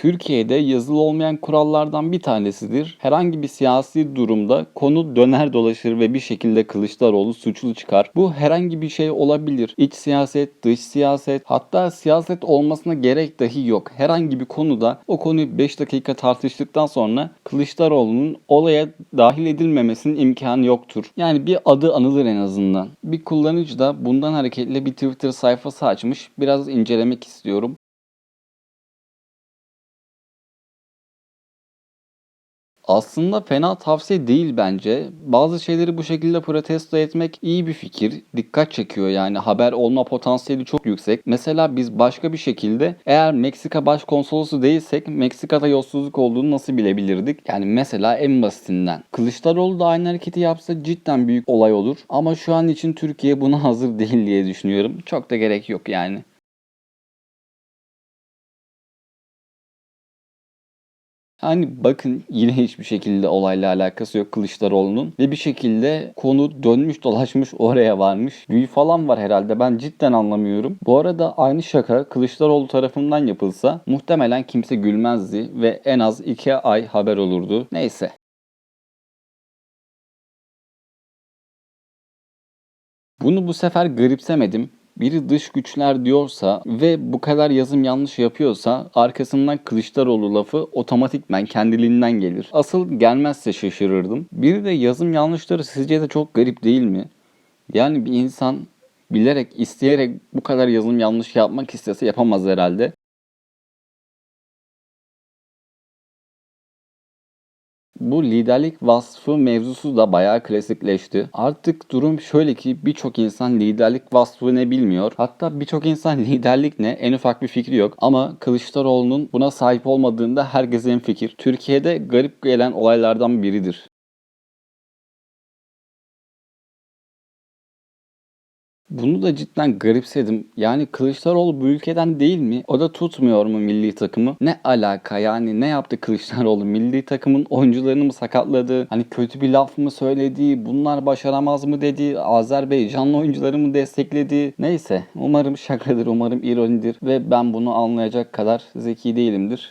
Türkiye'de yazılı olmayan kurallardan bir tanesidir. Herhangi bir siyasi durumda konu döner dolaşır ve bir şekilde Kılıçdaroğlu suçlu çıkar. Bu herhangi bir şey olabilir. İç siyaset, dış siyaset, hatta siyaset olmasına gerek dahi yok. Herhangi bir konuda o konuyu 5 dakika tartıştıktan sonra Kılıçdaroğlu'nun olaya dahil edilmemesinin imkanı yoktur. Yani bir adı anılır en azından. Bir kullanıcı da bundan hareketle bir Twitter sayfası açmış. Biraz incelemek istiyorum. Aslında fena tavsiye değil bence. Bazı şeyleri bu şekilde protesto etmek iyi bir fikir. Dikkat çekiyor yani haber olma potansiyeli çok yüksek. Mesela biz başka bir şekilde eğer Meksika başkonsolosu değilsek Meksika'da yolsuzluk olduğunu nasıl bilebilirdik? Yani mesela en basitinden. Kılıçdaroğlu da aynı hareketi yapsa cidden büyük olay olur. Ama şu an için Türkiye buna hazır değil diye düşünüyorum. Çok da gerek yok yani. Hani bakın yine hiçbir şekilde olayla alakası yok Kılıçdaroğlu'nun ve bir şekilde konu dönmüş dolaşmış oraya varmış. Büyü falan var herhalde ben cidden anlamıyorum. Bu arada aynı şaka Kılıçdaroğlu tarafından yapılsa muhtemelen kimse gülmezdi ve en az 2 ay haber olurdu. Neyse. Bunu bu sefer garipsemedim. Biri dış güçler diyorsa ve bu kadar yazım yanlış yapıyorsa arkasından Kılıçdaroğlu lafı otomatikmen kendiliğinden gelir. Asıl gelmezse şaşırırdım. Biri de yazım yanlışları sizce de çok garip değil mi? Yani bir insan bilerek, isteyerek bu kadar yazım yanlış yapmak istese yapamaz herhalde. Bu liderlik vasfı mevzusu da bayağı klasikleşti. Artık durum şöyle ki birçok insan liderlik vasfı ne bilmiyor. Hatta birçok insan liderlik ne en ufak bir fikri yok. Ama Kılıçdaroğlu'nun buna sahip olmadığında herkesin fikir. Türkiye'de garip gelen olaylardan biridir. Bunu da cidden garipsedim. Yani Kılıçdaroğlu bu ülkeden değil mi? O da tutmuyor mu milli takımı? Ne alaka yani ne yaptı Kılıçdaroğlu? Milli takımın oyuncularını mı sakatladı? Hani kötü bir laf mı söyledi? Bunlar başaramaz mı dedi? Azerbaycanlı oyuncuları mı destekledi? Neyse umarım şakadır, umarım ironidir ve ben bunu anlayacak kadar zeki değilimdir.